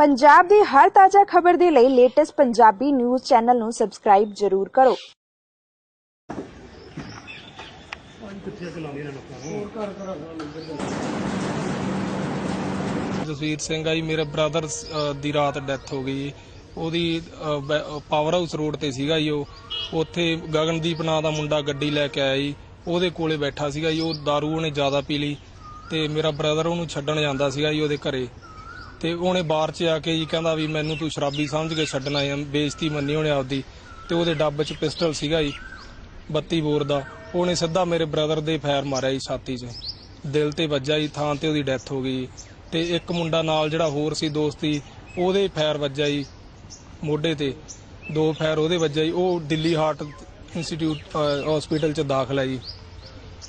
ਪੰਜਾਬ ਦੀ ਹਰ ਤਾਜ਼ਾ ਖਬਰ ਦੇ ਲਈ ਲੇਟੈਸਟ ਪੰਜਾਬੀ ਨਿਊਜ਼ ਚੈਨਲ ਨੂੰ ਸਬਸਕ੍ਰਾਈਬ ਜ਼ਰੂਰ ਕਰੋ। ਜਸਵੀਰ ਸਿੰਘ ਆ ਜੀ, ਮੇਰੇ ਬ੍ਰਦਰ ਦੀ ਰਾਤ ਡੈਥ ਹੋ ਗਈ ਜੀ। ਉਹਦੀ ਪਾਵਰ ਹਾਊਸ ਰੋਡ ਤੇ ਸੀਗਾ ਜੀ ਉਹ। ਉੱਥੇ ਗਗਨਦੀਪ ਨਾਂ ਦਾ ਮੁੰਡਾ ਗੱਡੀ ਲੈ ਕੇ ਆਇਆ ਜੀ। ਉਹਦੇ ਕੋਲੇ ਬੈਠਾ ਸੀਗਾ ਜੀ, ਉਹ दारू ਉਹਨੇ ਜ਼ਿਆਦਾ ਪੀ ਲਈ ਤੇ ਮੇਰਾ ਬ੍ਰਦਰ ਉਹਨੂੰ ਛੱਡਣ ਜਾਂਦਾ ਸੀਗਾ ਜੀ ਉਹਦੇ ਘਰੇ। ਤੇ ਉਹਨੇ ਬਾਹਰ 'ਚ ਆ ਕੇ ਜੀ ਕਹਿੰਦਾ ਵੀ ਮੈਨੂੰ ਤੂੰ ਸ਼ਰਾਬੀ ਸਮਝ ਕੇ ਛੱਡਣਾ ਆ ਬੇਇੱਜ਼ਤੀ ਮੰਨੀ ਉਹਨੇ ਆਪਦੀ। ਤੇ ਉਹਦੇ ਡੱਬ 'ਚ ਪਿਸਟਲ ਸੀਗਾ ਜੀ 32 ਬੋਰ ਦਾ। ਉਹਨੇ ਸਿੱਧਾ ਮੇਰੇ ਬ੍ਰਦਰ ਦੇ ਫਾਇਰ ਮਾਰਿਆ ਜੀ ਛਾਤੀ 'ਚ। ਦਿਲ ਤੇ ਵੱਜਾ ਜੀ, ਥਾਂ ਤੇ ਉਹਦੀ ਡੈਥ ਹੋ ਗਈ ਤੇ ਇੱਕ ਮੁੰਡਾ ਨਾਲ ਜਿਹੜਾ ਹੋਰ ਸੀ ਦੋਸਤੀ ਉਹਦੇ ਫਾਇਰ ਵੱਜਾ ਜੀ ਮੋਢੇ ਤੇ। ਦੋ ਫਾਇਰ ਉਹਦੇ ਵੱਜਾ ਜੀ, ਉਹ ਦਿੱਲੀ ਹਾਰਟ ਇੰਸਟੀਚਿਊਟ ਹਸਪੀਟਲ 'ਚ ਦਾਖਲ ਹੈ ਜੀ।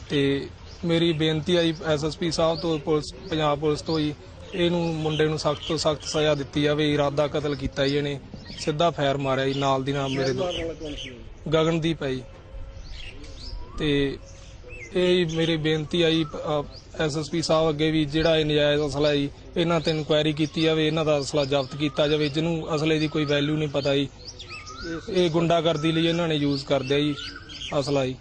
ਤੇ ਮੇਰੀ ਬੇਨਤੀ ਹੈ ਜੀ ਐਸਐਸਪੀ ਸਾਹਿਬ ਤੋਂ, ਪੁਲਿਸ, ਪੰਜਾਬ ਪੁਲਿਸ ਤੋਂ ਜੀ ਇਹਨੂੰ ਮੁੰਡੇ ਨੂੰ ਸਖਤ ਤੋਂ ਸਖਤ ਸਜ਼ਾ ਦਿੱਤੀ ਜਾਵੇ, ਇਰਾਦਾ ਕਤਲ ਕੀਤਾ ਜੀ ਇਹਨੇ, ਸਿੱਧਾ ਫਾਇਰ ਮਾਰਿਆ ਜੀ, ਨਾਲ ਦੀ ਨਾਲ ਮੇਰੇ ਦੋ ਗਗਨਦੀਪ ਹੈ ਜੀ। ਤੇ ਇਹ ਮੇਰੀ ਬੇਨਤੀ ਆਈ ਐਸਐਸਪੀ ਸਾਹਿਬ ਅੱਗੇ ਵੀ ਜਿਹੜਾ ਇਹ ਨਜਾਇਜ਼ ਅਸਲਾ ਜੀ, ਇਹਨਾਂ ਤੇ ਇਨਕੁਆਇਰੀ ਕੀਤੀ ਜਾਵੇ, ਇਹਨਾਂ ਦਾ ਅਸਲਾ ਜ਼ਬਤ ਕੀਤਾ ਜਾਵੇ, ਜਿਹਨੂੰ ਅਸਲੇ ਦੀ ਕੋਈ ਵੈਲਿਊ ਨਹੀਂ ਪਤਾ ਜੀ। ਇਹ ਗੁੰਡਾਗਰਦੀ ਲਈ ਇਹਨਾਂ ਨੇ ਯੂਜ਼ ਕਰਦੇ ਆ ਜੀ, ਅਸਲਾ ਜੀ।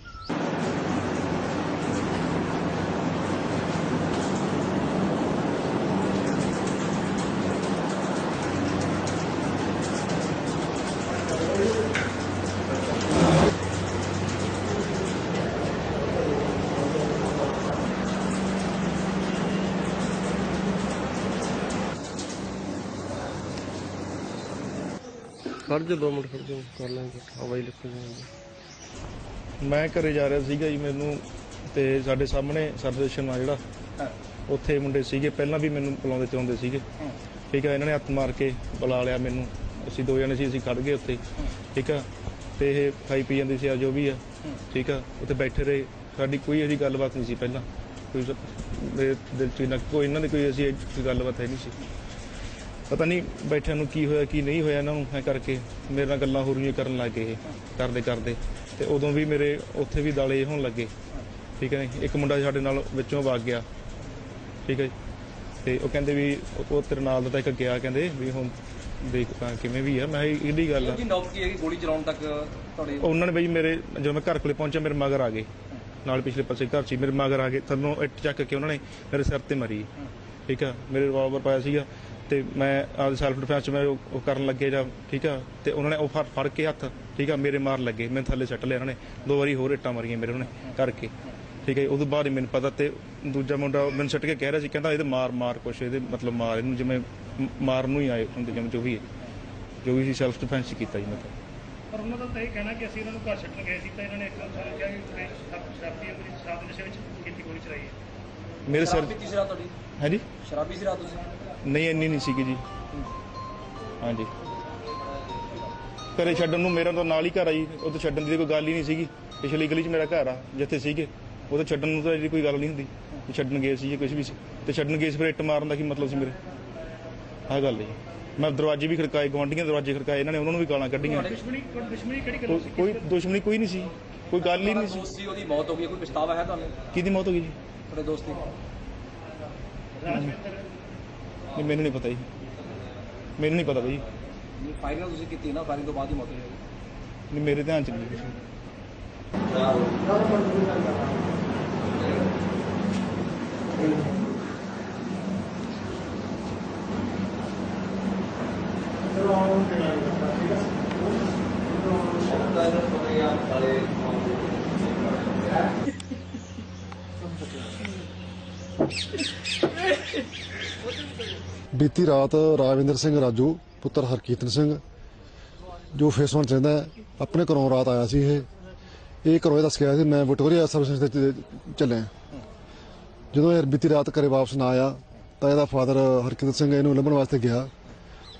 ਖੜ ਜਾ ਦੋ ਮਿੰਟ ਖੜ ਜਾ ਕਰ ਲਾਂਗੇ ਹਵਾਈ ਲਿਖ ਜਾਵਾਂਗੇ। ਮੈਂ ਘਰੇ ਜਾ ਰਿਹਾ ਸੀਗਾ ਜੀ ਮੈਨੂੰ, ਤੇ ਸਾਡੇ ਸਾਹਮਣੇ ਸਰਦੇਸ਼ਨ ਆ ਜਿਹੜਾ, ਉੱਥੇ ਮੁੰਡੇ ਸੀਗੇ, ਪਹਿਲਾਂ ਵੀ ਮੈਨੂੰ ਬੁਲਾਉਂਦੇ ਚਾਹੁੰਦੇ ਸੀਗੇ। ਠੀਕ ਆ, ਇਹਨਾਂ ਨੇ ਹੱਥ ਮਾਰ ਕੇ ਬੁਲਾ ਲਿਆ ਮੈਨੂੰ। ਅਸੀਂ ਦੋ ਜਣੇ ਸੀ, ਅਸੀਂ ਖੜ ਗਏ ਉੱਥੇ। ਠੀਕ ਆ, ਤੇ ਇਹ ਖਾਈ ਪੀ ਜਾਂਦੀ ਸੀ, ਆ ਜੋ ਵੀ ਆ। ਠੀਕ ਆ, ਉੱਥੇ ਬੈਠੇ ਰਹੇ। ਸਾਡੀ ਕੋਈ ਇਹਦੀ ਗੱਲਬਾਤ ਨਹੀਂ ਸੀ ਪਹਿਲਾਂ। ਕੋਈ ਮੇਰੇ ਦਿਲ ਚ ਨਾ ਕੋਈ, ਇਹਨਾਂ ਦੀ ਕੋਈ ਅਸੀਂ ਇਹ ਗੱਲਬਾਤ ਹੈ ਨਹੀਂ ਸੀ। ਪਤਾ ਨਹੀਂ ਬੈਠਿਆਂ ਨੂੰ ਕੀ ਹੋਇਆ ਕੀ ਨਹੀਂ ਹੋਇਆ ਇਹਨਾਂ ਨੂੰ ਐ ਕਰਕੇ ਮੇਰੇ ਨਾਲ ਗੱਲਾਂ ਹੋ ਰਹੀਆਂ ਕਰਨ ਲੱਗ ਗਏ ਇਹ ਕਰਦੇ ਕਰਦੇ। ਤੇ ਉਦੋਂ ਵੀ ਮੇਰੇ ਉੱਥੇ ਵੀ ਦਾਲੇ ਹੋਣ ਲੱਗੇ। ਠੀਕ ਹੈ ਇੱਕ ਮੁੰਡਾ ਸਾਡੇ ਨਾਲ ਵਿੱਚੋਂ ਵਗ ਗਿਆ। ਠੀਕ ਹੈ ਤੇ ਉਹ ਕਹਿੰਦੇ ਵੀ ਉਹ- ਤੇਰੇ ਨਾਲ ਦਾ ਤਾਂ ਇੱਕ ਗਿਆ ਕਹਿੰਦੇ ਵੀ ਹੁਣ ਦੇਖ ਤਾਂ ਕਿਵੇਂ ਵੀ ਆ। ਮੈਂ ਇਹਦੀ ਗੱਲ ਆ? ਕੀ ਨੌਬ ਕੀ ਹੈ ਕਿ ਗੋਲੀ ਚਲਾਉਣ ਤੱਕ ਤੁਹਾਡੇ ਉਹਨਾਂ ਨੇ ਬਈ ਮੇਰੇ ਜਦੋਂ ਮੈਂ ਘਰ ਕੋਲੇ ਪਹੁੰਚਿਆ ਮੇਰੇ ਮਗਰ ਆ ਗਏ। ਨਾਲ ਪਿਛਲੇ ਪਾਸੇ ਘਰ ਸੀ ਮੇਰੇ ਮਗਰ ਆ ਗਏ। ਥੱਲੋਂ ਇੱਟ ਚੱਕ ਕੇ ਉਹਨਾਂ ਨੇ ਮੇਰੇ ਸਿਰ ਤੇ ਮਾਰੀ। ਠੀਕ ਆ? ਮੇਰੇ ਰਿਵਾਲਵਰ ਪਾਇਆ ਸੀਗਾ। ਤੇ ਮੈਂ ਆਪਦੇ ਸੈਲਫ ਡਿਫੈਂਸ ਚ ਮੈਂ ਉਹ ਉਹ ਕਰਨ ਲੱਗੇ ਜਾਂ ਠੀਕ ਆ ਤੇ ਉਹਨਾਂ ਨੇ ਉਹ ਫੜ ਫੜ ਕੇ ਹੱਥ ਠੀਕ ਆ ਮੇਰੇ ਮਾਰ ਲੱਗੇ। ਮੈਂ ਥੱਲੇ ਸੱਟ ਲਿਆ ਉਹਨਾਂ ਨੇ। ਦੋ ਵਾਰੀ ਹੋਰ ਇੱਟਾਂ ਮਾਰੀਆਂ ਮੇਰੇ ਉਹਨਾਂ ਨੇ ਕਰਕੇ। ਠੀਕ ਹੈ ਉਦੋਂ ਬਾਅਦ ਹੀ ਮੈਨੂੰ ਪਤਾ ਤੇ ਦੂਜਾ ਮੁੰਡਾ ਮੈਨੂੰ ਸੱਟ ਕੇ ਕਹਿ ਰਿਹਾ ਸੀ ਕਹਿੰਦਾ ਇਹਦੇ ਮਾਰ ਮਾਰ ਕੁਛ ਇਹਦੇ ਮਤਲਬ ਮਾਰ ਇਹਨੂੰ ਜਿਵੇਂ ਮ- ਮਾਰਨ ਨੂੰ ਹੀ ਆਏ ਹੁੰਦੇ ਜਿਵੇਂ ਜੋ ਵੀ ਹੈ। ਜੋ ਵੀ ਸੀ ਸੈਲਫ ਡਿਫੈਂਸ ਕੀਤਾ ਜੀ ਮਤਲਬ ਪਰ ਉਹਨਾਂ ਦਾ ਤਾਂ ਇਹ ਕਹਿਣਾ ਕਿ ਅਸੀਂ ਇਹਨਾਂ ਨੂੰ ਘਰ ਛੱਡਣ ਗਏ ਸੀ ਤਾਂ ਇਹਨਾਂ ਨੇ ਇੱਕਦਮ ਸਾਨੂੰ ਕਿਹਾ ਕਿ ਤੁਸੀਂ ਸ਼ਰਾਬ- ਸ਼ਰਾਬੀ ਆਪਣੀ ਸ਼ਰਾਬ ਦੇ ਨਸ਼ੇ ਵਿੱਚ ਕੀਤੀ ਗੋਲੀ ਚਲਾਈ ਹੈ। ਮੇਰੇ ਸ਼ਰਾਬ ਸਿਰ ਪੀਤੀ ਸੀ ਰਾਤ ਤੁਹਾਡੀ? ਹੈ ਜੀ ਸ਼ਰਾਬੀ ਸੀ ਰਾਤ ਤੁਸੀਂ? ਨਹੀਂ ਇੰਨੀ ਨਹੀਂ ਸੀਗੀ ਜੀ। ਹਾਂਜੀ। ਘਰੇ ਛੱਡਣ ਨੂੰ ਮੇਰਾ ਤਾਂ ਨਾਲ ਹੀ ਘਰ ਆ ਜੀ। ਉਹ ਤਾਂ ਛੱਡਣ ਦੀ ਕੋਈ ਗੱਲ ਹੀ ਨਹੀਂ ਸੀਗੀ। ਪਿਛਲੀ ਗਲੀ 'ਚ ਮੇਰਾ ਘਰ ਆ ਜਿੱਥੇ ਸੀਗੇ। ਉਹ ਤਾਂ ਛੱਡਣ ਨੂੰ ਤਾਂ ਇਹਦੀ ਕੋਈ ਗੱਲ ਨਹੀਂ ਹੁੰਦੀ। ਵੀ ਛੱਡਣ ਗਏ ਸੀ ਜਾਂ ਕੁਝ ਵੀ ਸੀ। ਤੇ ਛੱਡਣ ਗਏ ਸੀ ਫਿਰ ਇੱਟ ਮਾਰਨ ਦਾ ਕੀ ਮਤਲਬ ਸੀ ਮੇਰੇ? ਆਹ ਗੱਲ ਹੈ ਜੀ। ਮੈਂ ਦਰਵਾਜ਼ੇ ਵੀ ਖੜਕਾਏ ਗਵਾਂਢੀਆਂ ਦਰਵਾਜ਼ੇ ਖੜਕਾਏ ਇਹਨਾਂ ਨੇ ਉਹਨਾਂ ਨੂੰ ਵੀ ਗਾਲਾਂ ਕੱਢੀਆਂ। ਦੁਸ਼ਮਣੀ ਕੋਈ ਦੁਸ਼ਮਣੀ ਕਿਹੜੀ ਗੱਲ ਕੋਈ- ਕੋਈ ਦੁਸ਼ਮਣੀ ਕੋਈ ਨਹੀਂ ਸੀ। ਕੋਈ ਗੱਲ ਹੀ ਨਹੀਂ ਸੀ। ਦੋਸਤ ਉਹਦੀ ਮੌਤ ਹੋ ਗਈ ਕੋਈ ਪਛਤਾਵਾ ਹੈ ਤੁਹਾਨੂੰ? ਕਿਹਦੀ ਮੌਤ ਹੋ ਗਈ ਜੀ? ਤੁਹਾਡੇ ਦੋਸਤ ਦੀ। ਨਹੀਂ, ਮੈਨੂੰ ਨਹੀਂ ਪਤਾ ਜੀ। ਮੈਨੂੰ ਨਹੀਂ ਪਤਾ ਬਈ। ਫਾਇਰਿੰਗ ਤੁਸੀਂ ਕੀਤੀ ਨਾ ਫਾਇਰਿੰਗ ਤੋਂ ਬਾਅਦ ਹੀ ਮੌਤ ਹੋਈ। ਨਹੀਂ ਮੇਰੇ ਧਿਆਨ ਚ ਨਹੀਂ ਕੁਛ ਬੀਤੀ ਰਾਤ ਰਾਜਵਿੰਦਰ ਸਿੰਘ ਰਾਜੂ, ਪੁੱਤਰ ਹਰਕੀਰਤਨ ਸਿੰਘ, ਜੋ ਫੇਸ 1 ਰਹਿੰਦਾ ਆਪਣੇ ਘਰੋਂ ਰਾਤ ਆਇਆ ਸੀ ਇਹ। ਇਹ ਘਰੋਂ ਇਹ ਦੱਸ ਕੇ ਆਇਆ ਸੀ, ਮੈਂ ਵਿਟੋਰੀਆ ਸਰਵਿਸ ਤੇ ਚੱਲਿਆ। ਜਦੋਂ ਇਹ ਬੀਤੀ ਰਾਤ ਘਰੇ ਵਾਪਸ ਨਾ ਆਇਆ, ਤਾਂ ਇਹਦਾ ਫਾਦਰ ਹਰਕੀਰਤਨ ਸਿੰਘ ਇਹਨੂੰ ਲੱਭਣ ਵਾਸਤੇ ਗਿਆ।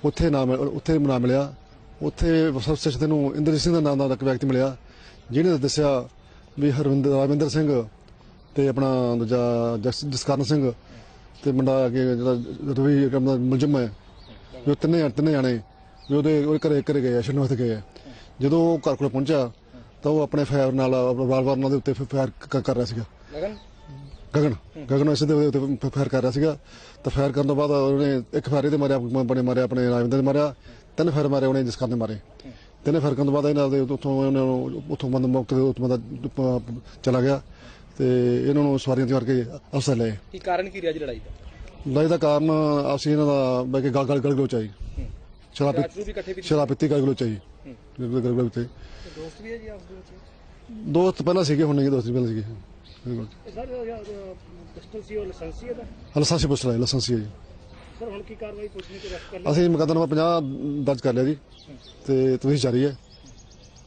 ਉੱਥੇ ਨਾ ਮਿਲ- ਉੱਥੇ ਨਾ ਮਿਲਿਆ। ਉੱਥੇ ਸਬ ਸਟੇਸ਼ਨ ਨੂੰ ਇੰਦਰਜੀਤ ਸਿੰਘ ਦਾ ਨਾਮ ਦਾ ਇੱਕ ਵਿਅਕਤੀ ਮਿਲਿਆ, ਜਿਹਨੇ ਦੱਸਿਆ ਵੀ ਹਰਵਿੰਦਰ ਰਾਜਵਿੰਦਰ ਸਿੰਘ ਤੇ ਆਪਣਾ ਦੂਜਾ ਜਸ- ਜਸਕਰਨ ਸਿੰਘ ਤੇ ਮੁੰਡਾ ਅੱਗੇ ਜਿਹੜਾ ਰਵੀ ਕੰਮ ਦਾ ਮੁਲਜ਼ਮ ਹੈ ਜੋ ਤਿੰਨੇ ਤਿੰਨੇ ਜਾਣੇ ਜੋ ਉਹਦੇ ਉਹਦੇ ਘਰੇ ਘਰੇ ਗਏ ਆ ਵਾਸਤੇ ਗਏ ਆ। ਜਦੋਂ ਉਹ ਘਰ ਕੋਲ ਪਹੁੰਚਿਆ ਤਾਂ ਉਹ ਆਪਣੇ ਫਾਇਰ ਨਾਲ ਰਿਵਾਲਵਰ ਨਾਲ ਦੇ ਉੱਤੇ ਫਾਇਰ ਕਰ ਰਿਹਾ ਸੀਗਾ। ਲਗਨ ਗਗਨ। ਗਗਨ ਇਸੇ ਦੇ ਉੱਤੇ ਫਾਇਰ ਕਰ ਰਿਹਾ ਸੀਗਾ। ਤਾਂ ਫਾਇਰ ਕਰਨ ਤੋਂ ਬਾਅਦ ਉਹਨੇ ਇੱਕ ਫਾਇਰ ਇਹਦੇ ਮਾਰਿਆ ਬਣੇ ਮਾਰਿਆ ਆਪਣੇ ਰਾਜਵਿੰਦਰ ਨੇ ਮਾਰਿਆ। ਤਿੰਨ ਫਾਇਰ ਮਾਰੇ ਉਹਨੇ ਜਿਸ ਕਰਨ ਮਾਰੇ। ਤਿੰਨ ਫਾਇਰ ਕਰਨ ਤੋਂ ਬਾਅਦ ਇਹਨਾਂ ਦੇ ਉੱਥੋਂ ਉਹਨਾਂ ਨੂੰ ਉੱਥੋਂ ਬੰਦ ਮੌਕੇ ਤੇ ਉੱਥੋਂ ਬੰਦਾ ਚਲਾ ਗਿਆ। ਤੇ ਇਹਨਾਂ ਨੂੰ ਸਵਾਰੀਆਂ ਤੇ ਕਰਕੇ ਅਫਸਰ ਲਏ। ਕੀ ਕਾਰਨ ਕੀ ਰਿਹਾ ਜੀ ਲੜਾਈ ਦਾ? ਲੜਾਈ ਦਾ ਕਾਰਨ ਅਸੀਂ ਇਹਨਾਂ ਦਾ ਬੈ ਕੇ ਗਲ ਗਲ ਗਲ ਗਲੋਚ ਆਈ ਸ਼ਰਾਬ ਰਾਜੂ ਪੀ ਵੀ ਇਕੱਠੇ ਸ਼ਰਾਬ ਪੀਤੀ ਗਲ ਗਲ ਗਲ ਆਈ ਦੋਸਤ ਵੀ ਹੈ ਜੀ ਆਪਸ ਦੇ ਵਿੱਚ? ਦੋਸਤ ਪਹਿਲਾਂ ਸੀਗੇ ਹੁਣ ਨਹੀਂ ਦੋਸਤ ਪਹਿਲਾਂ ਸੀਗੇ। ਬਿਲਕੁਲ। ਸਰ ਪਿਸਟਲ ਸੀ ਉਹ ਲਾਇਸੈਂਸੀ ਹੈ ਦਾ ਲਾਇਸੈਂਸੀ ਪੁੱਛ ਰਿਹਾ ਲਾਇਸੈਂਸੀ ਹੈ ਜੀ। ਸਰ ਹੁਣ ਕੀ ਕਾਰਵਾਈ ਪੁੱਛਣੀ ਤੇ ਰੈਸਟ ਕਰਨਾ ਅਸੀਂ ਮੁਕੱਦਮਾ 50 ਦਰਜ ਕਰ ਲਿਆ ਜੀ। ਤੇ ਤੁਸੀਂ ਜਾਰੀ ਹੈ।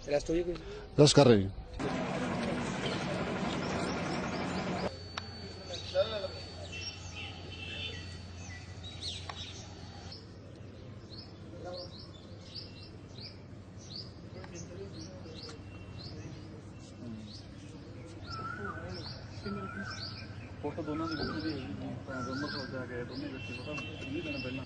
ਅਰੈਸਟ ਹੋਈ ਹੈ ਕੋਈ? ਰਸ ਕਰ ਰਹੇ ਜੀ। ਫੋਟੋ ਦੋਨਾਂ ਦੀ ਵੀ ਹੈਗੀ ਦੋਨੋਂ ਕੋਲ ਜਾ ਕੇ ਦੋਨੇ ਬੱਚੇ ਪਤਾ 20 ਦਿਨ ਪਹਿਲਾਂ?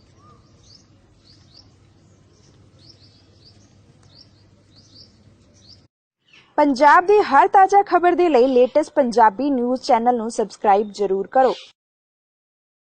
ਪੰਜਾਬ ਦੀ ਹਰ ਤਾਜ਼ਾ ਖਬਰ ਦੇ ਲਈ ਲੇਟੈਸਟ ਪੰਜਾਬੀ ਨਿਊਜ਼ ਚੈਨਲ ਨੂੰ ਸਬਸਕ੍ਰਾਈਬ ਜ਼ਰੂਰ ਕਰੋ।